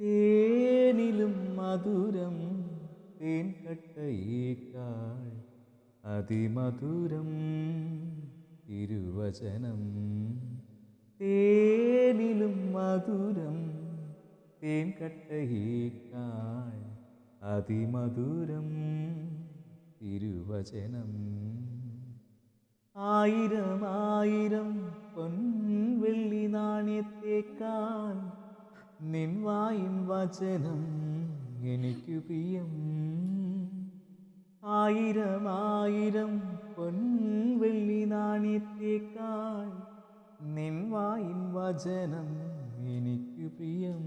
തേനിലും മധുരം തേൻ അതിമധുരം തിരുവചനം. തേനിലും മധുരം തേൻ അതിമധുരം തിരുവചനം. ആയിരം ആയിരം പൊൻവെള്ളി നാണ്യത്തേക്കാൾ നിൻവായിൻ വചനം എനിക്ക് പ്രിയം. ആയിരം ആയിരം പൊൻവെള്ളി നാണ്യത്തേക്കാൾ നിൻവായിൻ വചനം എനിക്ക് പ്രിയം.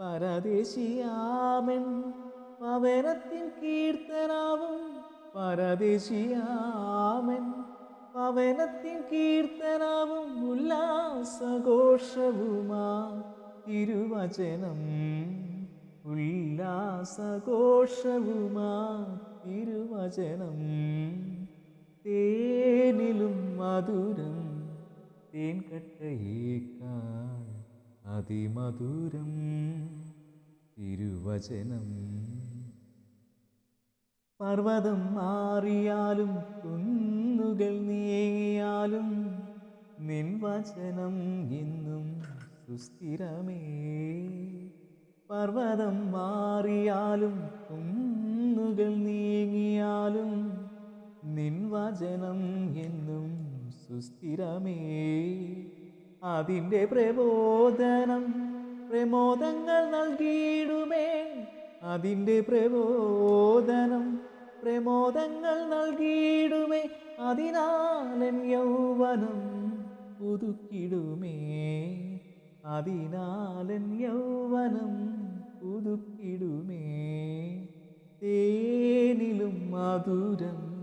പരദേശിയാമൻ പവനത്തിൻ കീർത്തനാവും. പരദേശിയാമൻ പവനത്തിൻ കീർത്തനാവും. ഉല്ലാസഘോഷവുമാ തിരുവചനം ഉല്ലാസഘോഷവുമാ തിരുവചനം തേനിലും മധുരം തേൻ കട്ടയേക്കാൾ അതിമധുരം തിരുവചനം. പർവതം മാറിയാലും കുന്നുകൾ നീങ്ങിയാലും നിൻ വചനം എന്നും സുസ്ഥിരമേ. പർവതം മാറിയാലും കുന്നുകൾ നീങ്ങിയാലും നിൻവചനം എന്നും സുസ്ഥിരമേ. അതിന്റെ പ്രബോധനം പ്രമോദങ്ങൾ നൽകിയിടുമേ. അതിന്റെ പ്രബോധനം പ്രമോദങ്ങൾ നൽകിയിടുമേ. അതിനാലൻ യൗവനം പുതുക്കിടുമേ. അതിനാലൻ യൗവനം പുതുക്കിടുമേ. തേനിലും മധുരം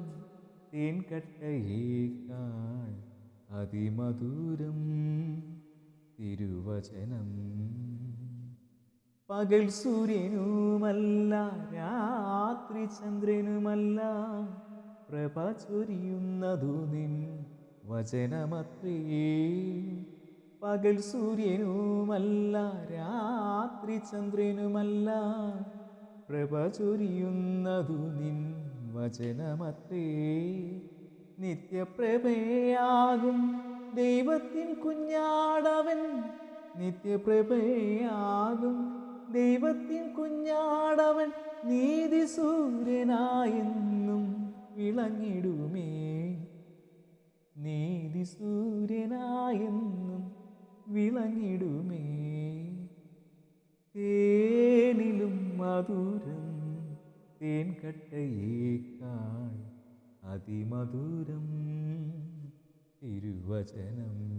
തേൻകട്ടയേക്കാൾ അതിമധുരം തിരുവചനം. പകൽ സൂര്യനുമല്ല രാത്രി ചന്ദ്രനുമല്ല പ്രഭ ചൊരിയുന്നതു നിൻ വചനമത്രേ. പകൽ സൂര്യനുമല്ല രാത്രി ചന്ദ്രനുമല്ല. പ്രഭ ചൊരിയുന്നതു നിൻ വചനമത്രേ. നിത്യപ്രഭയാകും ദൈവത്തിൻ കുഞ്ഞാടവൻ. നിത്യപ്രഭയാകും ദൈവത്തിൻ കുഞ്ഞാടവൻ. നീതി സൂര്യനായെന്നും വിളങ്ങിടുമേ. നീതി സൂര്യനായെന്നും വിളങ്ങിടുമേ തേനിലും മധുരം തേൻകട്ടയേക്കാൾ അതിമധുരം തിരുവചനം